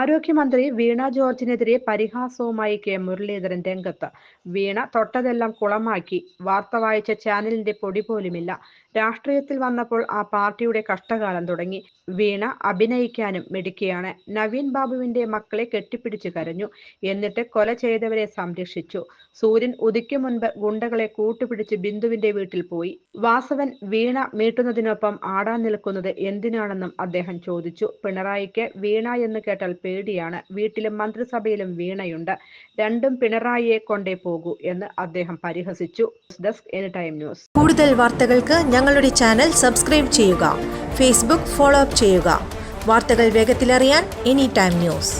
ആരോഗ്യമന്ത്രി വീണ ജോർജിനെതിരെ പരിഹാസവുമായി കെ മുരളീധരൻ രംഗത്ത്. വീണ തൊട്ടതെല്ലാം കുളമാക്കി. വാർത്ത വായിച്ച ചാനലിന്റെ പൊടി പോലുമില്ല. രാഷ്ട്രീയത്തിൽ വന്നപ്പോൾ ആ പാർട്ടിയുടെ കഷ്ടകാലം തുടങ്ങി. വീണ അഭിനയിക്കാനും മിടുക്കിയാണ്. നവീൻ ബാബുവിന്റെ മക്കളെ കെട്ടിപ്പിടിച്ചു കരഞ്ഞു. എന്നിട്ട് കൊല ചെയ്തവരെ സംരക്ഷിച്ചു. സൂര്യൻ ഉദിക്കും മുൻപ് ഗുണ്ടകളെ കൂട്ടുപിടിച്ച് ബിന്ദുവിന്റെ വീട്ടിൽ പോയി. വാസവൻ വീണ മീട്ടുന്നതിനൊപ്പം ആടാൻ നിൽക്കുന്നത് എന്തിനാണെന്നും അദ്ദേഹം ചോദിച്ചു. പിണറായിക്ക് വീണ എന്ന് കേട്ടാൽ പേടിയാണ്. വീട്ടിലും മന്ത്രിസഭയിലും വീണയുണ്ട്. രണ്ടും പിണറായിയെ കൊണ്ടേ പോകൂ എന്ന് അദ്ദേഹം പരിഹസിച്ചു. Desk any time news. കൂടുതൽ വാർത്തകൾക്ക് ഞങ്ങളുടെ ചാനൽ സബ്സ്ക്രൈബ് ചെയ്യുക. ഫേസ്ബുക്ക് ഫോളോ അപ്പ് ചെയ്യുക. വാർത്തകൾ വേഗത്തിലറിയാൻ എനി ടൈം ന്യൂസ്.